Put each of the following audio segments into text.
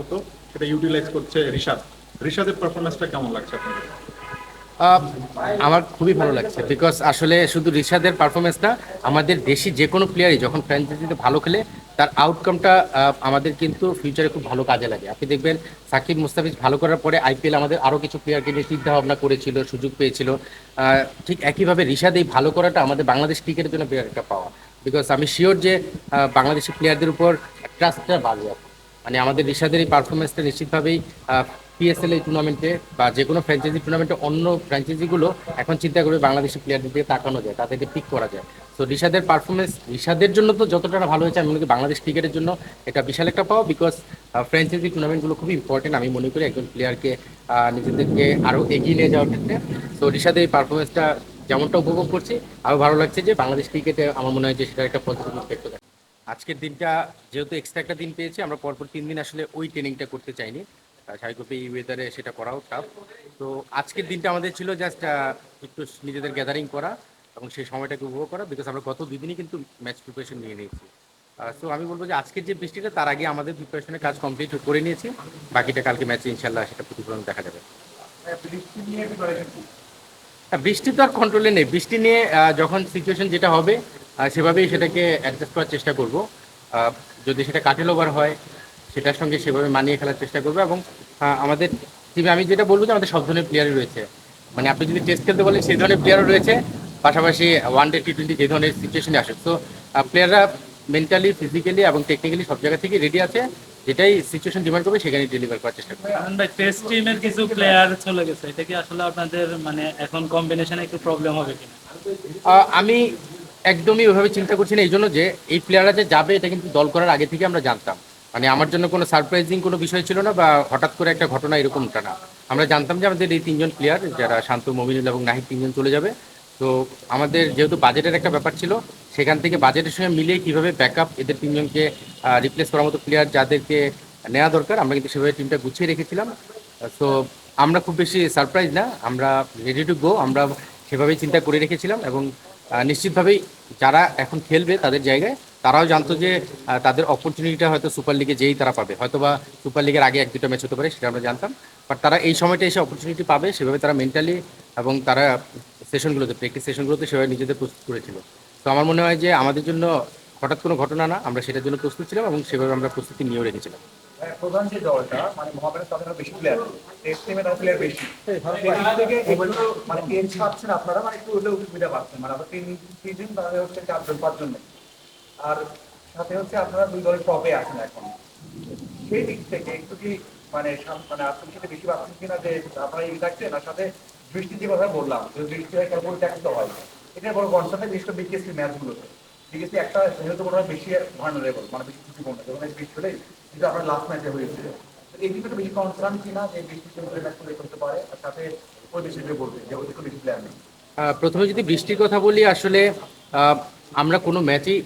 হতো সেটা ইউটিলাইজ করছে রিশাদ। রিশাদের পারফরমেন্সটা কেমন লাগছে আপনাদের? আমার খুবই ভালো লাগছে বিকজ আসলে শুধু রিশাদের পারফরমেন্স না, আমাদের দেশি যে কোনো প্লেয়ারই যখন ফ্র্যাঞ্চাইজিতে ভালো খেলে, তার আউটকামটা আমাদের কিন্তু ফিউচারে খুব ভালো কাজে লাগে। আপনি দেখবেন সাকিব মুস্তাফিজ ভালো করার পরে আইপিএল আমাদের আরও কিছু প্লেয়ারকে নিয়ে চিন্তা ভাবনা করেছিল, সুযোগ পেয়েছিল। ঠিক একইভাবে রিশাদ এই ভালো করাটা আমাদের বাংলাদেশ ক্রিকেটের জন্য বিরাট একটা পাওয়া। বিকজ আমি শিওর যে বাংলাদেশি প্লেয়ারদের উপর ট্রাস্টটা বাড়বে। মানে আমাদের রিশাদের এই পারফরমেন্সটা নিশ্চিতভাবেই পিএসএল এই টুর্নামেন্টে বা যে কোনো ফ্র্যাঞ্চাইজি টুর্নামেন্টে অন্য ফ্র্যাঞ্চাইজিগুলো এখন চিন্তা করবে বাংলাদেশের প্লেয়ারদের দিকে তাকানো যায়, তাদেরকে পিক করা যায়। তো রিশাদের পারফরমেন্স রিশাদের জন্য তো যতটা ভালো হয়েছে, আমি মনে করি বাংলাদেশ ক্রিকেটের জন্য এটা বিশাল একটা পাওয়া বিকজ ফ্র্যাঞ্চাইজি টুর্নামেন্টগুলো খুবই ইম্পর্টেন্ট আমি মনে করি একজন প্লেয়ারকে নিজেদেরকে আরও এগিয়ে নিয়ে যাওয়ার ক্ষেত্রে। তো রিশাদের এই পারফরমেন্সটা যেমনটা উপভোগ করছি আরও ভালো লাগছে যে বাংলাদেশ ক্রিকেটে আমার মনে হয় যে সেটা একটা পজিটিভ ইম্প্যাক্ট আজকের দিনটা যেহেতু এক্সট্রা একটা দিন পেয়েছি আমরা পরপর তিন দিন আসলে ওই ট্রেনিংটা করতে চাইনি। আহ, স্বাভাবিকভাবে এই ওয়েদারে সেটা করাও টাফ তো আজকের দিনটা আমাদের ছিল জাস্ট একটু নিজেদের গ্যাদারিং করা এবং সেই সময়টাকে উপভোগ করা বিকজ আমরা গত দুই দিনই কিন্তু ম্যাচ প্রিপারেশন নিয়ে নিয়েছি। সো আমি বলব যে আজকের যে বৃষ্টিটা তার আগে আমাদের প্রিপারেশনের কাজ কমপ্লিট করে নিয়েছি। বাকিটা কালকে ম্যাচে ইনশাল্লাহ সেটা প্রতিফলন দেখা যাবে। হ্যাঁ, বৃষ্টি তো আর কন্ট্রোলে নেই। বৃষ্টি নিয়ে যখন সিচুয়েশন যেটা হবে সেভাবেই সেটাকে অ্যাডজাস্ট করার চেষ্টা করব। যদি সেটা কাটেল ওভার হয় সেটার সঙ্গে সেভাবে মানিয়ে খেলার চেষ্টা করব এবং আমাদের টিমে আমি যেটা বলব যে আমাদের সব ধরনের প্লেয়ারই রয়েছে। মানে আপনি যদি টেস্ট খেলতে বলেন সেই ধরনের প্লেয়ারও রয়েছে। পাশাপাশি ওয়ান ডে টি টোয়েন্টি যে ধরনের সিচুয়েশনে আসে। তো প্লেয়াররা মেন্টালি ফিজিক্যালি এবং টেকনিক্যালি সব জায়গা থেকে রেডি আছে। যেটাই সিচুয়েশন ডিমান্ড করবে সেখানে ডেলিভার করার চেষ্টা করবে। আনন্দ ভাই টেস্ট টিমের কিছু প্লেয়ার চলে গেছে। এটা কি আসলে আপনাদের মানে এখন কম্বিনেশনে একটু প্রবলেম হবে কিনা? আমি একদমই ওইভাবে চিন্তা করছি না, এই জন্য যে এই প্লেয়াররা যে যাবে, এটা কিন্তু দল করার আগে থেকে আমরা জানতাম। মানে আমার জন্য কোনো সারপ্রাইজিং কোনো বিষয় ছিল না বা হঠাৎ করে একটা ঘটনা এরকমটা না। আমরা জানতাম যে আমাদের এই তিনজন প্লেয়ার যারা শান্ত, মমিনুল এবং নাহিদ তিনজন চলে যাবে। তো আমাদের যেহেতু বাজেটের একটা ব্যাপার ছিল, সেখান থেকে বাজেটের সঙ্গে মিলিয়ে কীভাবে ব্যাকআপ এদের তিনজনকে রিপ্লেস করার মতো প্লেয়ার যাদেরকে নেওয়া দরকার, আমরা কিন্তু সেভাবে টিমটা গুছিয়ে রেখেছিলাম। তো আমরা খুব বেশি সারপ্রাইজ না, আমরা রেডি টু গো আমরা সেভাবেই চিন্তা করে রেখেছিলাম এবং নিশ্চিতভাবেই যারা এখন খেলবে তাদের জায়গায়, তারাও জানতো যে তাদের অপরচুনিটিটা হয়তো সুপার লিগে যেই তারা পাবে। হয়তো বা সুপার লিগের আগে এক দুটো ম্যাচ হতে পারে, সেটা আমরা জানতাম। বাট তারা এই সময়টা এসে অপরচুনিটি পাবে, সেভাবে তারা মেন্টালি এবং তারা সেশনগুলোতে প্র্যাকটিস সেশনগুলোতে সেভাবে নিজেদের প্রস্তুত করেছিল। তো আমার মনে হয় যে আমাদের জন্য হঠাৎ কোনো ঘটনা না আমরা সেটার জন্য প্রস্তুত ছিলাম এবং সেভাবে আমরা প্রস্তুতি নিয়েও রেখেছিলাম। হ্যাঁ, প্রধান যে দলটা মানে বেশি মানে মানে মানে চারজন আর সাথে হচ্ছে আপনারা এখন। সেই দিক থেকে একটু কি মানে বেশি কিনা যে আপনারা আর সাথে বৃষ্টির কথা বললাম যে বৃষ্টি হয় করতে হয়। এটা বড় বিশেষ করে বিকেএসসি ম্যাচগুলোতে একটা মনে হয় বেশি ভার্নারেবল মানে বেশি ঝুঁকিপূর্ণ হলেই যেটা লাস্ট ম্যাচে হয়েছিল এই দিকে বেশি কনসার্ন কিনা, যে ম্যাচ করতে পারে, আর সাথে ওই বলবে, যে ওদের নেই। প্রথমে যদি বৃষ্টির কথা বলি, আসলে আমরা কোনো ম্যাচই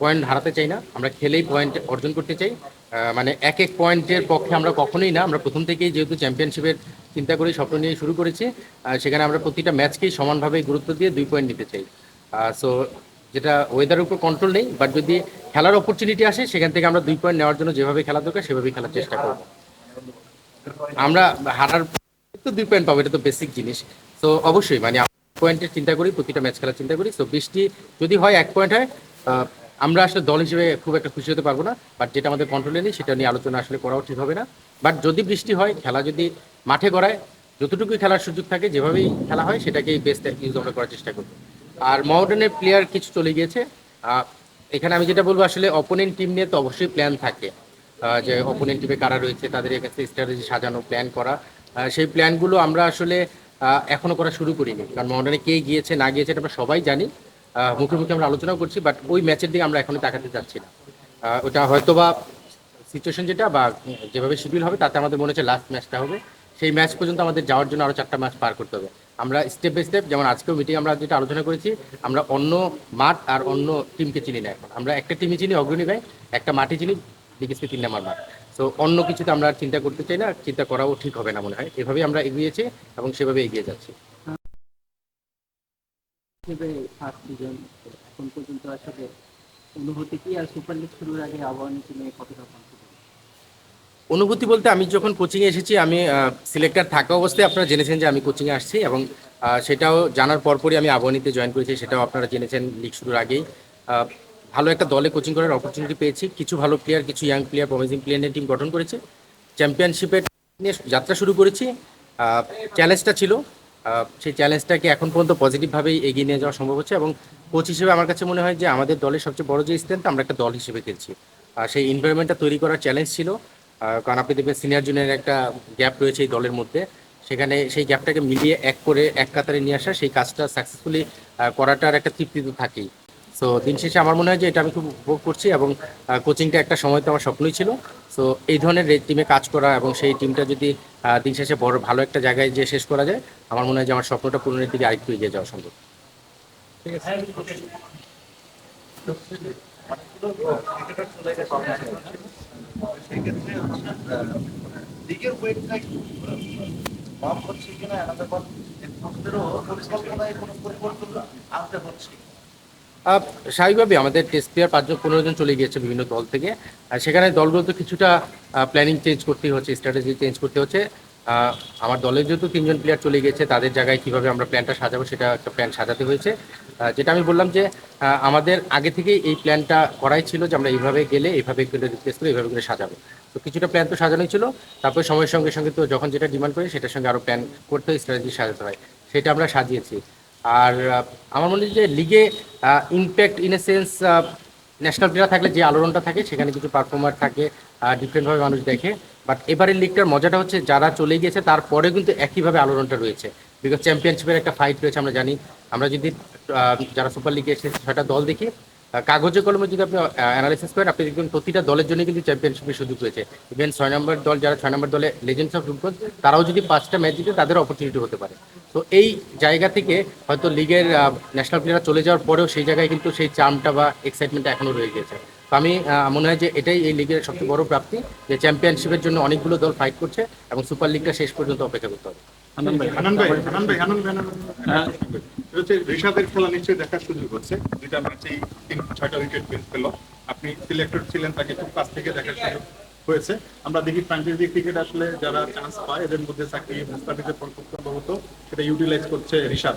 পয়েন্ট হারাতে চাই না। আমরা খেলেই পয়েন্ট অর্জন করতে চাই। মানে এক এক পয়েন্টের পক্ষে আমরা কখনোই না। আমরা প্রথম থেকেই যেহেতু চ্যাম্পিয়নশিপের চিন্তা করে স্বপ্ন নিয়ে শুরু করেছি সেখানে আমরা প্রতিটা ম্যাচকেই সমানভাবে গুরুত্ব দিয়ে দুই পয়েন্ট নিতে চাই। সো যেটা ওয়েদারের উপর কন্ট্রোল নেই বাট যদি খেলার অপরচুনিটি আসে, সেখান থেকে আমরা দুই পয়েন্ট নেওয়ার জন্য যেভাবে খেলা দরকার, সেভাবেই খেলার চেষ্টা করব। আমরা হারার তো দুই পয়েন্ট পাবো, এটা তো বেসিক জিনিস। তো অবশ্যই মানে পয়েন্টের চিন্তা করি, প্রতিটা ম্যাচ খেলার চিন্তা করি। তো বৃষ্টি যদি হয়, এক পয়েন্ট হয় আমরা আসলে দল হিসেবে খুব একটা খুশি হতে পারব না বাট যেটা আমাদের কন্ট্রোলে নেই, সেটা নিয়ে আলোচনা আসলে করাও ঠিক হবে না। বাট যদি বৃষ্টি হয়, খেলা যদি মাঠে গড়ায়, যতটুকুই খেলার সুযোগ থাকে, যেভাবেই খেলা হয়, সেটাকেই বেস্ট ইউজ আমরা করার চেষ্টা করব। আর মডার্নের প্লেয়ার কিছু চলে গিয়েছে। এখানে আমি যেটা বলব আসলে অপোনেন্ট টিম নিয়ে তো অবশ্যই প্ল্যান থাকে। যে অপোনেন্ট টিমে কারা রয়েছে তাদের কাছে স্ট্র্যাটেজি সাজানো প্ল্যান করা। সেই প্ল্যানগুলো আমরা আসলে আহ, এখনও করা শুরু করিনি। কারণ মডার্নে কে গিয়েছে না গিয়েছে এটা আমরা সবাই জানি। মুখে মুখে আমরা আলোচনাও করছি বাট ওই ম্যাচের দিকে আমরা এখনও তাকাতে যাচ্ছি না। ওটা হয়তো বা সিচুয়েশন যেটা বা যেভাবে শিডিউল হবে তাতে আমাদের মনে হচ্ছে লাস্ট ম্যাচটা হবে। সেই ম্যাচ পর্যন্ত আমাদের যাওয়ার জন্য আরও চারটা ম্যাচ পার করতে হবে। আমরা স্টেপ বাই স্টেপ যেমন আজকেও মিটিং আমরা যেটা আলোচনা করেছি, আমরা অন্য মাঠ আর অন্য টিমকে চিনি না এখন। আমরা একটা টিমই চিনি, অগ্রণী ভাই, একটা মাঠই চিনি, বিকেএসপি তিন নাম্বার মাঠ। তো অন্য কিছুতে আমরা চিন্তা করতে চাই না, চিন্তা করাও ঠিক হবে না মনে হয়। এভাবেই আমরা এগিয়েছি এবং সেভাবে এগিয়ে যাচ্ছি। অনুভূতি কি? আর সুপার লিগ শুরুর আগে আবাহনী টিমে কতটা অনুভূতি বলতে আমি যখন কোচিংয়ে এসেছি, আমি সিলেক্টার থাকা অবস্থায় আপনারা জেনেছেন যে আমি কোচিংয়ে আসছি এবং সেটাও জানার পরপরই আমি আবহানিতে জয়েন করেছি, সেটাও আপনারা জেনেছেন লিগ শুরুর আগেই। ভালো একটা দলে কোচিং করার অপরচুনিটি পেয়েছি, কিছু ভালো প্লেয়ার কিছু young player promising player team গঠন করেছে। চ্যাম্পিয়নশিপের নিয়ে যাত্রা শুরু করেছি চ্যালেঞ্জটা ছিল সেই চ্যালেঞ্জটাকে এখন পর্যন্ত পজিটিভভাবেই এগিয়ে নিয়ে যাওয়া সম্ভব হচ্ছে এবং কোচ হিসেবে আমার কাছে মনে হয় যে আমাদের দলের সবচেয়ে বড় যে স্ট্রেংথ আমরা একটা দল হিসেবে খেলছি। আর সেই এনভায়রনমেন্টটা তৈরি করার চ্যালেঞ্জ ছিল কারণ আপনি দেখবেন সিনিয়র জুনিয়র একটা গ্যাপ রয়েছে এই দলের মধ্যে। সেখানে সেই গ্যাপটাকে মিলিয়ে এক করে এক কাতারে নিয়ে আসা, সেই কাজটা সাকসেসফুলি করাটার একটা তৃপ্তি তো থাকেই। সো দিন শেষে আমার মনে হয় যে এটা আমি খুব উপভোগ করছি এবং কোচিংটা একটা সময় তো আমার স্বপ্নই ছিল। সো এই ধরনের টিমে কাজ করা এবং সেই টিমটা যদি দিন শেষে বড় ভালো একটা জায়গায় যে শেষ করা যায়, আমার মনে হয় যে আমার স্বপ্নটা পূরণের দিকে আরেকটু এগিয়ে যাওয়া সম্ভব। আমাদের স্বাভাবিকভাবে আমাদের টেস্ট প্লেয়ার পাঁচজন পনেরো জন চলে গিয়েছে বিভিন্ন দল থেকে। আর সেখানে দলগুলো তো কিছুটা প্ল্যানিং চেঞ্জ করতে হচ্ছে স্ট্র্যাটেজি চেঞ্জ করতে হচ্ছে। আমার দলের যেহেতু তিনজন প্লেয়ার চলে গিয়েছে তাদের জায়গায় কীভাবে আমরা প্ল্যানটা সাজাবো সেটা একটা প্ল্যান সাজাতে হয়েছে। যেটা আমি বললাম যে আমাদের আগে থেকেই এই প্ল্যানটা করাই ছিল যে আমরা এইভাবে গেলে, এইভাবে করে রিপ্লেস করে, এইভাবে করে সাজাবো। তো কিছুটা প্ল্যান তো সাজানোই ছিল, তারপর সময়ের সঙ্গে সঙ্গে তো যখন যেটা ডিমান্ড করে, সেটার সঙ্গে আরও প্ল্যান করতে হয় স্ট্র্যাটেজি সাজাতে হয়। সেটা আমরা সাজিয়েছি। আর আমার মনে হয় যে লিগে impact in a sense national player থাকলে যে আলোড়নটা থাকে, সেখানে কিছু পারফর্মার থাকে ডিফারেন্টভাবে মানুষ দেখে। বাট এবারের লিগটার মজাটা হচ্ছে যারা চলে গিয়েছে তারপরে কিন্তু একইভাবে আলোড়নটা রয়েছে। বিকজ চ্যাম্পিয়নশিপের একটা ফাইট রয়েছে, আমরা জানি। আমরা যদি যারা সুপার লিগে এসেছে, ছয়টা দল দেখি কাগজে কলমে যদি আপনি অ্যানালাইসিস করেন, আপনি দেখবেন প্রতিটা দলের জন্য কিন্তু চ্যাম্পিয়নশিপের সুযোগ রয়েছে। ইভেন ছয় নম্বর দল, যারা ছয় নম্বর দলে লেজেন্ডস অফ রূপগঞ্জ তারাও যদি পাঁচটা ম্যাচ জিতে, তাদের অপরচুনিটি হতে পারে। তো এই জায়গা থেকে হয়তো লিগের ন্যাশনাল প্লেয়াররা চলে যাওয়ার পরেও সেই জায়গায় কিন্তু সেই চার্মটা বা এক্সাইটমেন্টটা এখনও রয়ে গেছে আমি আহ, মনে হয় যে এটাই এই লিগের সবচেয়ে বড় প্রাপ্তি যে চ্যাম্পিয়নশিপের জন্য অনেকগুলো দল ফাইট করছে এবং সুপার লিগটা শেষ পর্যন্ত অপেক্ষা করতে হবে। হানান ভাই হানান ভাই হানান ভাই হানান ভাই হানান ভাই। এটা হচ্ছে ঋষাদের খেলা নিশ্চয়ই দেখার সুযোগ হচ্ছে। দুইটা ম্যাচেই তিন ছয়টা উইকেট পেল আপনি সিলেক্টর ছিলেন তাকে খুব কাছ থেকে দেখার সুযোগ হয়েছে। আমরা দেখি ফ্র্যাঞ্চাইজি ক্রিকেট আসলে যারা চান্স পায় এদের মধ্যে সাকিব মুস্তাফিজের পর খুব সম্ভবত সেটা ইউটিলাইজ করছে ঋষাদ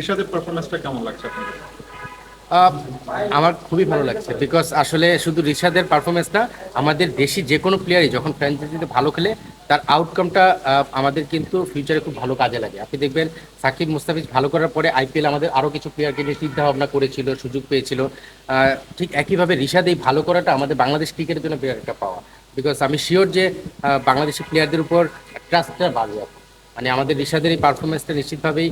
ঋষাদের পারফরমেন্সটা কেমন লাগছে আপনাদের? আমার খুবই ভালো লাগছে বিকজ আসলে শুধু রিশাদের পারফরমেন্স না, আমাদের দেশি যে কোনো প্লেয়ারই যখন ফ্র্যাঞ্চাইজিতে ভালো খেলে, তার আউটকামটা আমাদের কিন্তু ফিউচারে খুব ভালো কাজে লাগে। আপনি দেখবেন সাকিব, মুস্তাফিজ ভালো করার পরে আইপিএল আমাদের আরও কিছু প্লেয়ারকে নিয়ে চিন্তা ভাবনা করেছিল, সুযোগ পেয়েছিল। ঠিক একইভাবে রিশাদ এই ভালো করাটা আমাদের বাংলাদেশ ক্রিকেটের জন্য বিরাট একটা পাওয়া। বিকজ আমি শিওর যে বাংলাদেশি প্লেয়ারদের উপর ট্রাস্টটা বাড়বে মানে আমাদের রিশাদের এই পারফরমেন্সটা নিশ্চিতভাবেই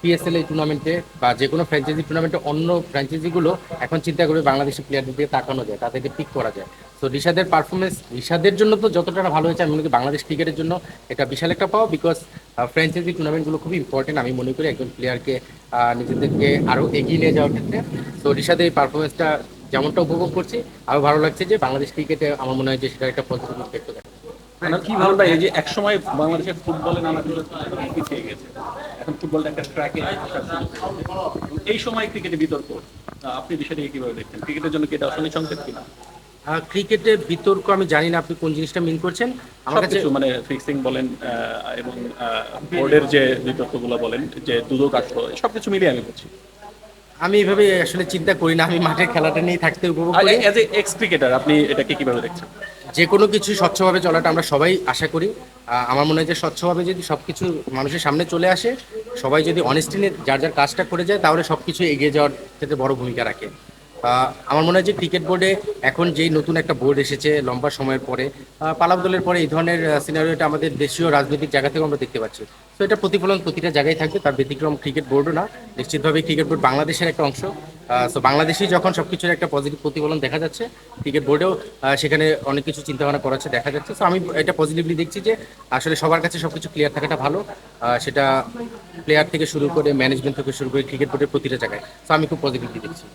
পিএসএল এই টুর্নামেন্টে বা যে কোনো ফ্র্যাঞ্চাইজি টুর্নামেন্টে অন্য ফ্র্যাঞ্চাইজিগুলো এখন চিন্তা করবে বাংলাদেশের প্লেয়ারদের দিকে তাকানো যায়, তাদেরকে পিক করা যায়। তো রিশাদের পারফরমেন্স রিশাদের জন্য তো যতটা ভালো হয়েছে, আমি মনে করি বাংলাদেশ ক্রিকেটের জন্য এটা বিশাল একটা পাওয়া বিকজ ফ্র্যাঞ্চাইজি টুর্নামেন্টগুলো খুবই ইম্পর্টেন্ট আমি মনে করি একজন প্লেয়ারকে নিজেদেরকে আরও এগিয়ে নিয়ে যাওয়ার ক্ষেত্রে। তো রিশাদের এই পারফরমেন্সটা যেমনটা উপভোগ করছি আরও ভালো লাগছে যে বাংলাদেশ ক্রিকেটে আমার মনে হয় যে সেটা একটা পজিটিভ মানে কি ভালো এই যে একসময় বাংলাদেশের ফুটবলে নানা পিছিয়ে গেছে। এখন ফুটবলটা একটা ট্র্যাকে এই সময় ক্রিকেটে বিতর্ক। আপনি বিষয়টাকে কীভাবে দেখছেন? ক্রিকেটের জন্য কি এটা আসলে সংকেত কিনা? ক্রিকেটের বিতর্ক আমি জানি না আপনি কোন জিনিসটা মিন করছেন। আমার কাছে মানে ফিক্সিং বলেন এবং বোর্ডের যে বিতর্কগুলো বলেন যে দুদক আসলো সবকিছু মিলিয়ে আমি বলছি আমি এভাবে আসলে চিন্তা করি না। আমি মাঠে খেলাটা নিয়ে থাকতে উপভোগ করি। এ এক্স ক্রিকেটার আপনি এটাকে কীভাবে দেখছেন? যে কোনো কিছু স্বচ্ছভাবে চলাটা আমরা সবাই আশা করি। আমার মনে হয় যে স্বচ্ছভাবে যদি সব কিছু মানুষের সামনে চলে আসে, সবাই যদি অনেস্টি যার যার কাজটা করে যায়, তাহলে সব কিছু এগিয়ে যাওয়ার ক্ষেত্রে বড় ভূমিকা রাখে। আমার মনে হয় যে ক্রিকেট বোর্ডে এখন যেই নতুন একটা বোর্ড এসেছে লম্বা সময়ের পরে পালাম দলের পরে এই ধরনের সিনারিওটা আমাদের দেশীয় রাজনৈতিক জায়গা থেকে আমরা দেখতে পাচ্ছি। তো এটা প্রতিফলন প্রতিটা জায়গায় থাকবে, তার ব্যতিক্রম ক্রিকেট বোর্ডও না। নিশ্চিতভাবে ক্রিকেট বোর্ড বাংলাদেশের একটা অংশ। সো বাংলাদেশে যখন সবকিছুর একটা পজিটিভ প্রতিফলন দেখা যাচ্ছে ক্রিকেট বোর্ডেও সেখানে অনেক কিছু চিন্তা ভাবনা করাচ্ছে দেখা যাচ্ছে। সো আমি এটা পজিটিভলি দেখছি যে আসলে সবার কাছে সবকিছু ক্লিয়ার থাকাটা ভালো। সেটা প্লেয়ার থেকে শুরু করে ম্যানেজমেন্ট থেকে শুরু করে ক্রিকেট বোর্ডের প্রতিটা জায়গায়। সো আমি খুব পজিটিভলি দেখছি।